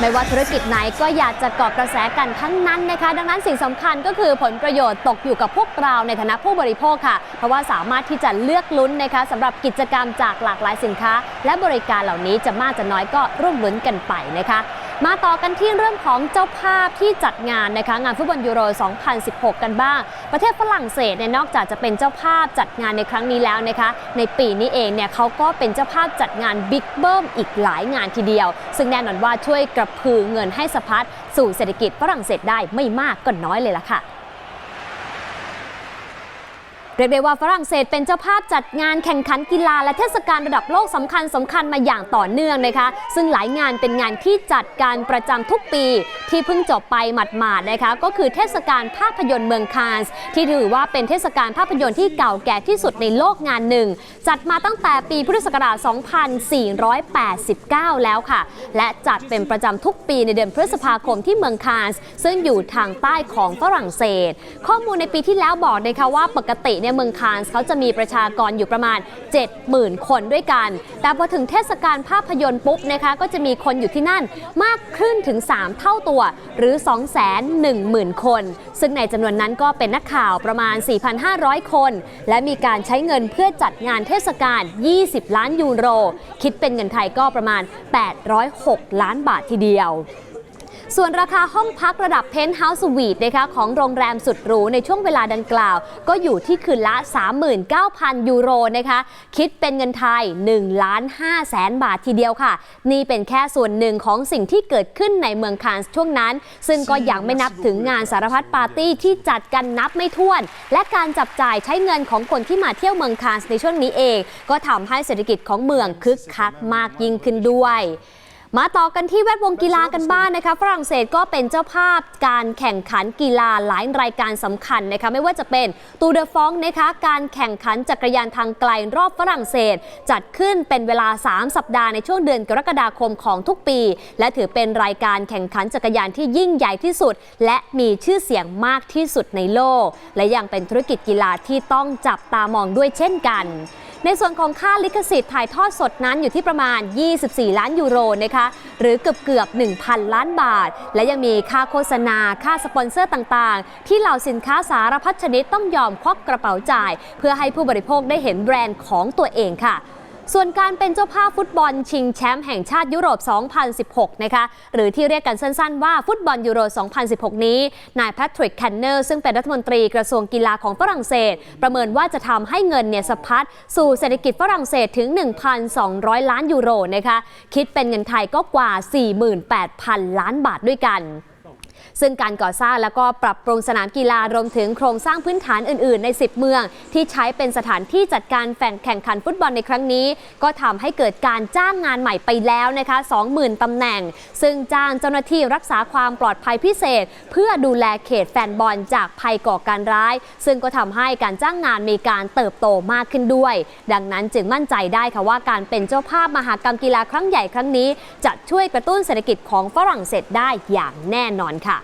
ไม่ว่าธุรกิจไหนก็อยากจะเกาะกระแสกันทั้งนั้นนะคะ ดังนั้นสิ่งสำคัญก็คือผลประโยชน์ตกอยู่กับพวกเราในฐานะผู้บริโภคค่ะ เพราะว่าสามารถที่จะเลือกลุ้นนะคะสำหรับกิจกรรมจากหลากหลายสินค้า และบริการเหล่านี้จะมากจะน้อยก็ร่วมลุ้นกันไปนะคะ มาต่อกันที่เรื่องของเจ้าภาพที่จัดงานนะคะงานฟุตบอลยูโร 2016 กันบ้าง ประเทศฝรั่งเศสเนี่ยนอกจากจะเป็นเจ้าภาพจัดงานในครั้งนี้แล้วนะคะในปีนี้เองเนี่ยเขาก็เป็นเจ้าภาพจัดงานบิ๊กเบิ้มอีกหลายงานทีเดียว ซึ่งแน่นอนว่าช่วยกระพือเงินให้สะพัดสู่เศรษฐกิจฝรั่งเศสได้ไม่มากก็น้อยเลยล่ะค่ะ เรียกได้ว่าฝรั่งเศสเป็นเจ้าภาพจัดงานแข่งขันกีฬาและเทศกาลระดับโลกสำคัญสำคัญมาอย่างต่อเนื่องนะคะ ซึ่งหลายงานเป็นงานที่จัดการประจำทุกปี ที่เพิ่งจบไปหมาดๆนะคะก็คือเทศกาลภาพยนตร์เมืองคานส์ที่ถือว่าเป็นเทศกาลภาพยนตร์ที่เก่าแก่ที่สุดในโลกงานหนึ่ง จัดมาตั้งแต่ปีพุทธศักราช 2489 แล้วค่ะ และจัดเป็นประจำทุกปีในเดือนพฤษภาคมที่เมืองคานส์ซึ่งอยู่ทางใต้ของฝรั่งเศส ข้อมูลในปีที่แล้วบอกนะคะว่าปกติเนี่ยเมืองคานส์เขาจะมีประชากรอยู่ประมาณ 70,000 คนด้วยกัน แต่พอถึงเทศกาลภาพยนตร์ปุ๊บนะคะก็จะมีคนอยู่ที่นั่นมากขึ้นถึง 3 เท่าตัว หรือ 210,000 คน ซึ่งในจำนวนนั้นก็เป็นนักข่าวประมาณ 4,500 คน และมีการใช้เงินเพื่อจัดงานเทศกาล 20 ล้านยูโร คิดเป็นเงินไทยก็ประมาณ 806 ล้านบาททีเดียว ส่วนราคาห้องพักระดับเพนท์เฮาส์สวีทนะคะของโรงแรมสุดหรูในช่วงเวลาดังกล่าว ก็อยู่ที่คืนละ 39,000 ยูโรนะคะคิดเป็นเงินไทย1ล้าน5แสนบาททีเดียวค่ะ นี่เป็นแค่ส่วนหนึ่งของสิ่งที่เกิดขึ้นในเมืองคานส์ช่วงนั้น ซึ่งก็ยังไม่นับถึงงานสารพัดปาร์ตี้ที่จัดกันนับไม่ถ้วน และการจับจ่ายใช้เงินของคนที่มาเที่ยวเมืองคานส์ในช่วงนี้เอง ก็ทำให้เศรษฐกิจของเมืองคึกคักมากยิ่งขึ้นด้วย มาต่อกันที่แวดวงกีฬากันบ้างนนะคะ ฝรั่งเศสก็เป็นเจ้าภาพการแข่งขันกีฬาหลายรายการสำคัญนะคะไม่ว่าจะเป็นตูเดฟองนะคะการแข่งขันจักรยานทางไกลรอบฝรั่งเศส จัดขึ้นเป็นเวลา 3 สัปดาห์ในช่วงเดือนกรกฎาคมของทุกปี และถือเป็นรายการแข่งขันจักรยานที่ยิ่งใหญ่ที่สุด และมีชื่อเสียงมากที่สุดในโลก และยังเป็นธุรกิจกีฬาที่ต้องจับตามองด้วยเช่นกัน ในส่วนของค่าลิขสิทธิ์ถ่ายทอดสดนั้นอยู่ที่ประมาณ 24 ล้านยูโรนะคะหรือเกือบเกือบ 1,000 ล้านบาท และยังมีค่าโฆษณาค่าสปอนเซอร์ต่างๆ ที่เหล่าสินค้าสารพัดชนิดต้องยอมควักกระเป๋าจ่าย เพื่อให้ผู้บริโภคได้เห็นแบรนด์ของตัวเองค่ะ ส่วนการเป็นเจ้าภาพฟุตบอลชิงแชมป์แห่งชาติยุโรป 2016 นะคะ หรือที่เรียกกันสั้นๆว่าฟุตบอลยูโร 2016 นี้ นายแพทริกแคนเนอร์ซึ่งเป็นรัฐมนตรีกระทรวงกีฬาของฝรั่งเศส ประเมินว่าจะทำให้เงินเนี่ยสะพัดสู่เศรษฐกิจฝรั่งเศสถึง 1,200 ล้านยูโรนะคะ คิดเป็นเงินไทยก็กว่า 48,000 ล้านบาทด้วยกัน ซึ่งการก่อสร้างแล้วก็ปรับปรุงสนามกีฬารวมถึงโครงสร้างพื้นฐานอื่น ๆ ใน 10 เมือง ที่ใช้เป็นสถานที่จัดการแข่งขันฟุตบอลในครั้งนี้ ก็ทำให้เกิดการจ้างงานใหม่ไปแล้วนะคะ 20,000ตำแหน่ง ซึ่งจ้างเจ้าหน้าที่รักษาความปลอดภัยพิเศษ เพื่อดูแลเขตแฟนบอลจากภัยก่อการร้าย ซึ่งก็ทำให้การจ้างงานมีการเติบโตมากขึ้นด้วย ดังนั้นจึงมั่นใจได้ค่ะว่าการเป็นเจ้าภาพมหากรรมกีฬาครั้งใหญ่ครั้งนี้ จะช่วยกระตุ้นเศรษฐกิจของฝรั่งเศสได้อย่างแน่นอนค่ะ